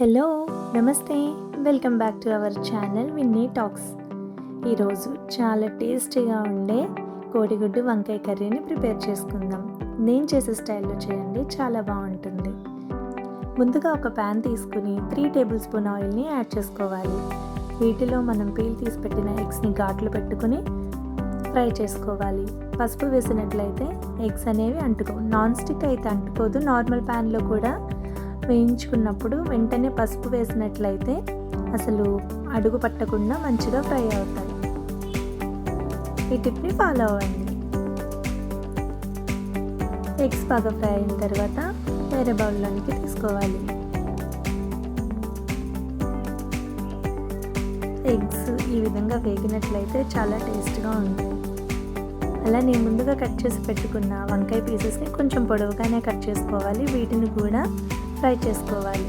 Hello నమస్తే. Welcome back to our channel Vinny talks. ఈరోజు చాలా టేస్టీగా ఉండే కోడిగుడ్డు వంకాయ కర్రీని ప్రిపేర్ చేసుకుందాం. నేను చేసే స్టైల్లో చేయండి చాలా బాగుంటుంది. ముందుగా ఒక ప్యాన్ తీసుకుని త్రీ టేబుల్ స్పూన్ ఆయిల్ని యాడ్ చేసుకోవాలి. వీటిలో మనం పీల్ తీసి పెట్టిన ఎగ్స్ని ఘాట్లు పెట్టుకుని ఫ్రై చేసుకోవాలి. పసుపు వేసినట్లయితే ఎగ్స్ అనేవి అంటుకో నాన్ స్టిక్ అయితే అంటుకోదు. నార్మల్ ప్యాన్లో కూడా వేయించుకున్నప్పుడు వెంటనే పసుపు వేసినట్లయితే అసలు అడుగు పట్టకుండా మంచిగా ఫ్రై అవుతాయి. ఈ టిప్ని ఫాలో అవ్వండి. ఎగ్స్ బాగా ఫ్రై అయిన తర్వాత వేరే బౌల్లోనికి తీసుకోవాలి. ఎగ్స్ ఈ విధంగా వేగినట్లయితే చాలా టేస్ట్గా ఉంటాయి. అలా నేను ముందుగా కట్ చేసి పెట్టుకున్న వంకాయ పీసెస్ని కొంచెం పొడవుగానే కట్ చేసుకోవాలి. వీటిని కూడా ఫ్రై చేసుకోవాలి.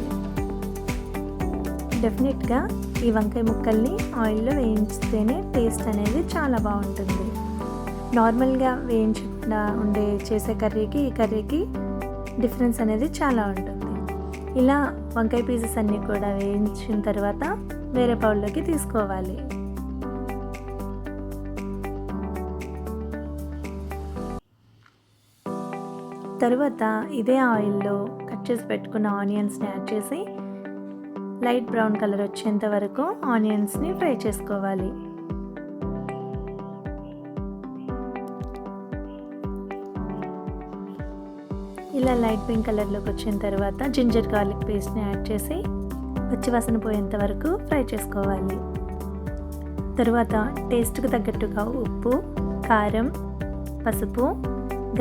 డెఫినెట్గా ఈ వంకాయ ముక్కల్ని ఆయిల్లో వేయించితేనే టేస్ట్ అనేది చాలా బాగుంటుంది. నార్మల్గా వేయించకుండా ఉండే చేసే కర్రీకి ఈ కర్రీకి డిఫరెన్స్ అనేది చాలా ఉంటుంది. ఇలా వంకాయ పీసెస్ అన్నీ కూడా వేయించిన తర్వాత వేరే పౌల్లోకి తీసుకోవాలి. తరువాత ఇదే ఆయిల్లో కట్ చేసి పెట్టుకున్న ఆనియన్స్ని యాడ్ చేసి లైట్ బ్రౌన్ కలర్ వచ్చేంత వరకు ఆనియన్స్ని ఫ్రై చేసుకోవాలి. ఇలా లైట్ పింక్ కలర్లోకి వచ్చిన తర్వాత జింజర్ గార్లిక్ పేస్ట్ని యాడ్ చేసి పచ్చివాసన పోయేంత వరకు ఫ్రై చేసుకోవాలి. తరువాత టేస్ట్కి తగ్గట్టుగా ఉప్పు కారం పసుపు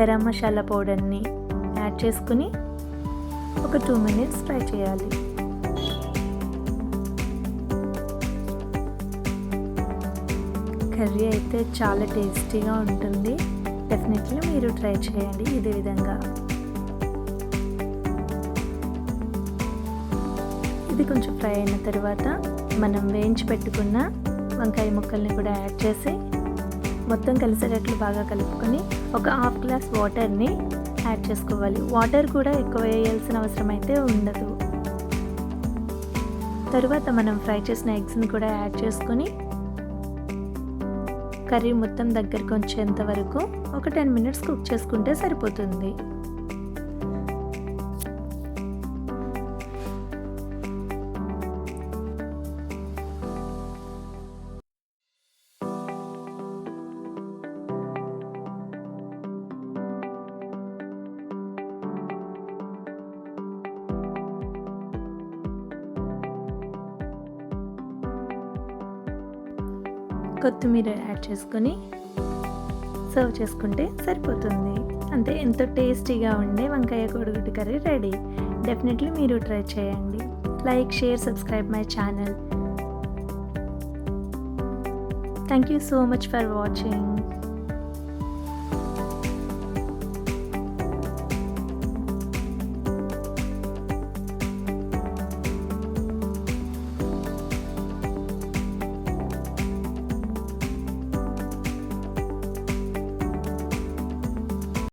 గరం మసాలా పౌడర్ని యాడ్ చేసుకుని ఒక టూ మినిట్స్ ఫ్రై చేయాలి. కర్రీ అయితే చాలా టేస్టీగా ఉంటుంది. డెఫినెట్లీ మీరు ట్రై చేయండి ఇదే విధంగా. ఇది కొంచెం ఫ్రై అయిన తర్వాత మనం వేయించి పెట్టుకున్న వంకాయ ముక్కల్ని కూడా యాడ్ చేసి మొత్తం కలిసేటట్లు బాగా కలుపుకొని ఒక హాఫ్ గ్లాస్ వాటర్ని యాడ్ చేసుకోవాలి. వాటర్ కూడా ఎక్కువ వేయాల్సిన అవసరం అయితే ఉండదు. తరువాత మనం ఫ్రై చేసిన ఎగ్స్ని కూడా యాడ్ చేసుకొని కర్రీ మొత్తం దగ్గరికి వచ్చేంత వరకు ఒక టెన్ మినిట్స్ కుక్ చేసుకుంటే సరిపోతుంది. కొత్తిమీర యాడ్ చేసుకొని సర్వ్ చేసుకుంటే సరిపోతుంది. అంతే ఎంతో టేస్టీగా ఉండే వంకాయ కోడిగుడ్డు కర్రీ రెడీ. డెఫినెట్లీ మీరు ట్రై చేయండి. Like share subscribe my channel. Thank you so much for watching.